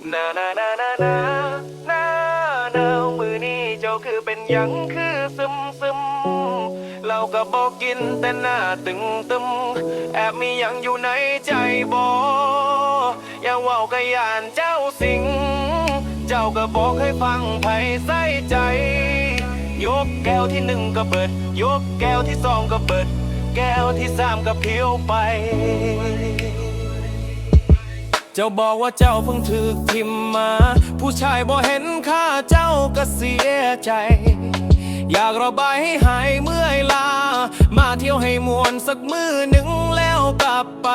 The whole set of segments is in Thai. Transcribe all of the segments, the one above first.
นานานานานานาหนาวมือนี้เจ้าคือเป็นหยังคือซึมซึมเราก็บอกกินแต่หน้าตึงตึมแอบมีหยังอยู่ในใจบออย่าว่ากะยานเจ้าสิง เจ้าก็บอกให้ฟังไผใส่ใจ ยกแก้วที่หนึ่งก็เปิด ยกแก้วที่สองก็เปิด แก้วที่สามก็เพียวไป จ้าบอกว่าเจ้าเพิ่งถูกทิมมา ผู้ชายบ่เห็นค่าเจ้าก็เสียใจ อยากระบายให้หายเมื่อยลา มาเที่ยวให้มวนสักมือหนึ่งแล้วกลับไป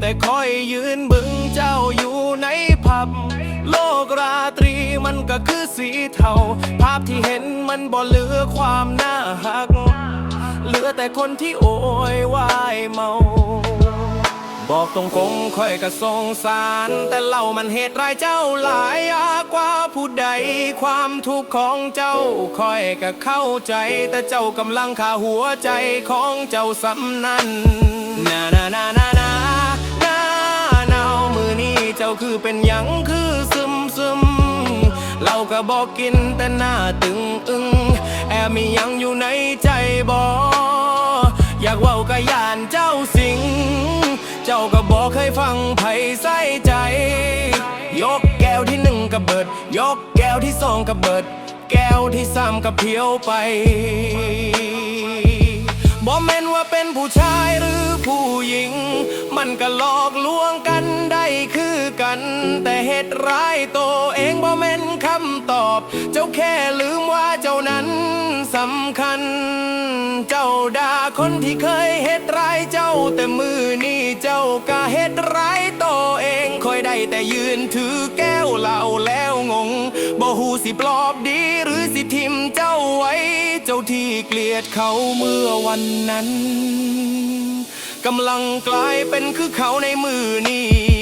แต่คอยยืนบึงเจ้าอยู่ในผับ โลกราตรีมันก็คือสีเทา ภาพที่เห็นมันบ่เหลือความน่าหัก เหลือแต่คนที่โอยวายเมา บอกตรงกงค่อยก็สงสาร แต่เล่ามันเหตุร้ายเจ้าหลายยากว่าผู้ใด ความทุกข์ของเจ้าค่อยก็เข้าใจ แต่เจ้ากำลังขาหัวใจของเจ้าสำนันนานานานานานาหนาวมือนี้เจ้าคือเป็นหยังคือซึมซึมเราก็บอกกินแต่หน้าตึงอึงแอบมียังอยู่ในใจบออยากเว้ากะยานเจ้าสิ เจ้าก็บอกให้ฟังไผ่ใส่ใจ ยกแก้วที่หนึ่งก็เบิด ยกแก้วที่สองก็เบิด แก้วที่สามก็เพียวไปบ่แม่นว่าเป็นผู้ชายหรือผู้หญิง มันก็หลอกลวงกันได้คือกัน แต่เหตุร้ายตัวเองบ่แม่นคำตอบ เจ้าแค่ลืมว่าเจ้านั้นสำคัญ เจ้าด่าคนที่เคยเหตุร้ายเจ้าแต่มือนี้ เจ้าก็เหตุร้ายตัวเองคอยได้แต่ยืนถือแก้วเหล้าแล้วงงบ่หูสิปลอบดีหรือสิทิมเจ้าไว้ เจ้าที่เกลียดเขาเมื่อวันนั้นกำลังกลายเป็นคือเขาในมือนี้